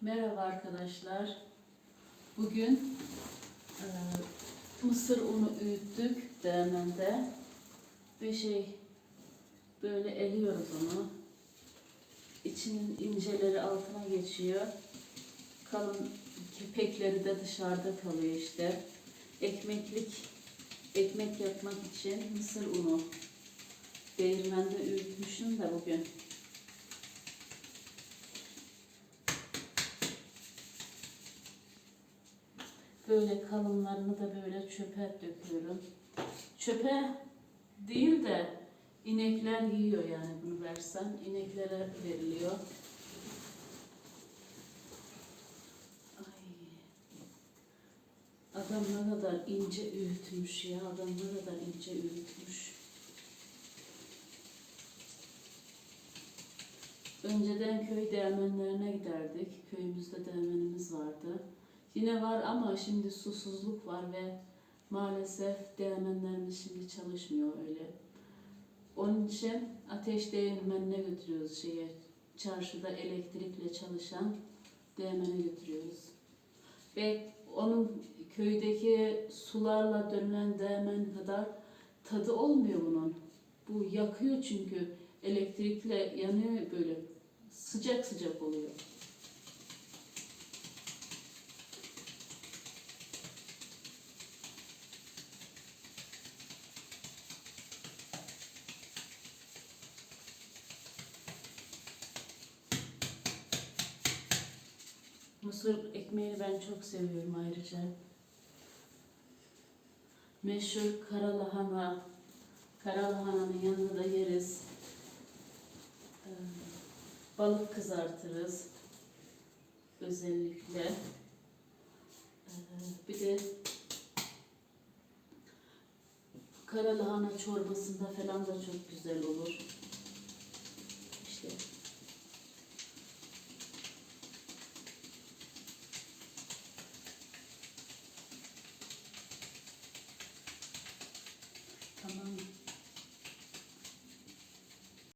Merhaba arkadaşlar. Bugün e, mısır unu öğüttük değirmende ve şey böyle eliyoruz onu. İçinin inceleri altına geçiyor. Kalın kepekleri de dışarıda kalıyor işte. Ekmeklik ekmek yapmak için mısır unu değirmende öğütmüşüm de bugün. Böyle kalınlarını da böyle çöpe döküyorum. Çöpe değil de inekler yiyor yani bunu versen. ineklere veriliyor. Adam ne kadar ince öğütmüş ya. Adam ne kadar ince öğütmüş. Önceden köy değirmenlerine giderdik. Köyümüzde değirmenimiz vardı. Yine var ama şimdi susuzluk var ve maalesef değirmenlerimiz şimdi çalışmıyor öyle. Onun için ateş değirmenine götürüyoruz şeye. Çarşıda elektrikle çalışan değirmene götürüyoruz. Ve onun köydeki sularla dönülen değirmen kadar tadı olmuyor bunun. Bu yakıyor çünkü elektrikle yanıyor böyle sıcak sıcak oluyor. Mısır ekmeğini ben çok seviyorum ayrıca. Meşhur kara lahana. Kara lahananın yanında da yeriz. Ee, Balık kızartırız. Özellikle. Ee, Bir de kara lahana çorbasında falan da çok güzel olur. among